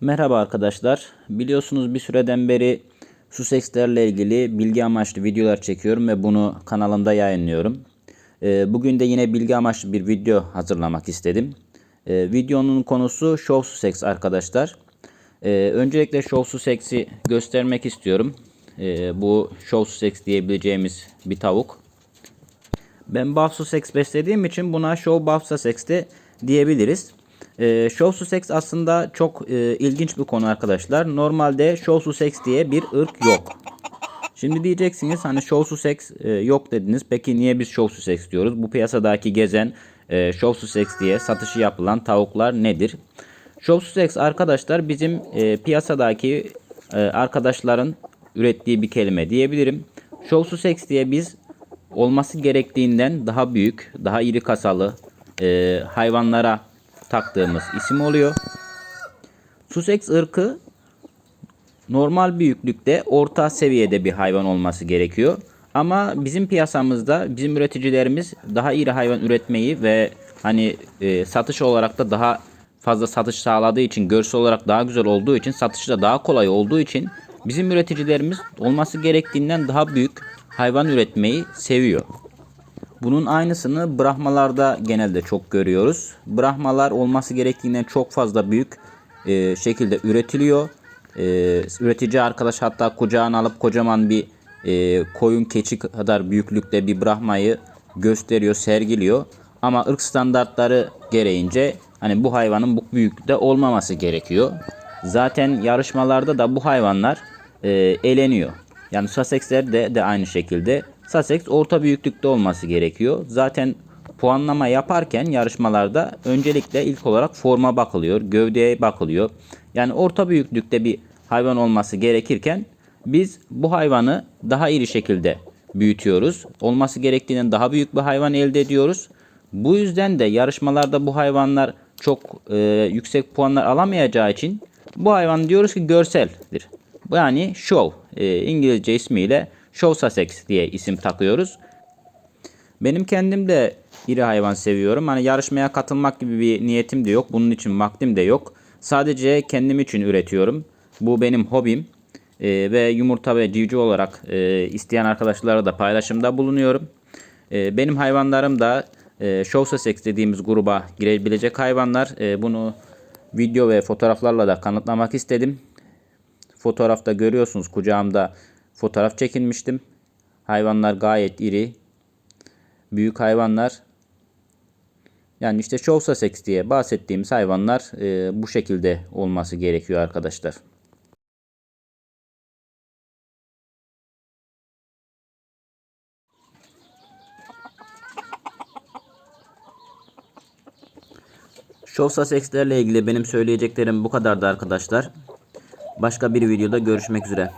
Merhaba arkadaşlar. Biliyorsunuz bir süreden beri Sussex'lerle ilgili bilgi amaçlı videolar çekiyorum ve bunu kanalımda yayınlıyorum. Ee, Bugün de yine bilgi amaçlı bir video hazırlamak istedim. Ee, Videonun konusu Show Sussex arkadaşlar. Ee, Öncelikle Show Sussex'i göstermek istiyorum. Bu Show Sussex diyebileceğimiz bir tavuk. Ben Buff Sussex beslediğim için buna Show Buff Sussex de diyebiliriz. Ee, Show Sussex aslında çok e, ilginç bir konu arkadaşlar. Normalde Show Sussex diye bir ırk yok. Şimdi diyeceksiniz hani Show Sussex e, yok dediniz. Peki niye biz Show Sussex diyoruz? Bu piyasadaki gezen e, Show Sussex diye satışı yapılan tavuklar nedir? Show Sussex arkadaşlar bizim e, piyasadaki e, arkadaşların ürettiği bir kelime diyebilirim. Show Sussex diye biz olması gerektiğinden daha büyük, daha iri kasalı e, hayvanlara taktığımız isim oluyor. Sussex ırkı normal büyüklükte orta seviyede bir hayvan olması gerekiyor. Ama bizim piyasamızda bizim üreticilerimiz daha iri hayvan üretmeyi ve hani e, satış olarak da daha fazla satış sağladığı için görsel olarak daha güzel olduğu için satışı da daha kolay olduğu için bizim üreticilerimiz olması gerektiğinden daha büyük hayvan üretmeyi seviyor. Bunun aynısını Brahmalarda genelde çok görüyoruz. Brahmalar olması gerektiğinden çok fazla büyük e, şekilde üretiliyor. E, üretici arkadaş hatta kucağına alıp kocaman bir e, koyun keçi kadar büyüklükte bir Brahmayı gösteriyor, sergiliyor. Ama ırk standartları gereğince hani bu hayvanın bu büyüklükte olmaması gerekiyor. Zaten yarışmalarda da bu hayvanlar e, eleniyor. Yani Sussex'ler de, de aynı şekilde. Sussex orta büyüklükte olması gerekiyor. Zaten puanlama yaparken yarışmalarda öncelikle ilk olarak forma bakılıyor, gövdeye bakılıyor. Yani orta büyüklükte bir hayvan olması gerekirken biz bu hayvanı daha iri şekilde büyütüyoruz. Olması gerektiğinden daha büyük bir hayvan elde ediyoruz. Bu yüzden de yarışmalarda bu hayvanlar çok e, yüksek puanlar alamayacağı için bu hayvan diyoruz ki görseldir. Yani show e, İngilizce ismiyle Show Sussex diye isim takıyoruz. Benim kendim de iri hayvan seviyorum. Hani yarışmaya katılmak gibi bir niyetim de yok. Bunun için vaktim de yok. Sadece kendim için üretiyorum. Bu benim hobim. E, ve yumurta ve civciv olarak e, isteyen arkadaşlara da paylaşımda bulunuyorum. E, benim hayvanlarım da e, Show Sussex dediğimiz gruba girebilecek hayvanlar. E, bunu video ve fotoğraflarla da kanıtlamak istedim. Fotoğrafta görüyorsunuz kucağımda fotoğraf çekinmiştim. Hayvanlar gayet iri. Büyük hayvanlar. Yani işte Show Sussex diye bahsettiğimiz hayvanlar e, bu şekilde olması gerekiyor arkadaşlar. Show Sussex'lerle ilgili benim söyleyeceklerim bu kadardı arkadaşlar. Başka bir videoda görüşmek üzere.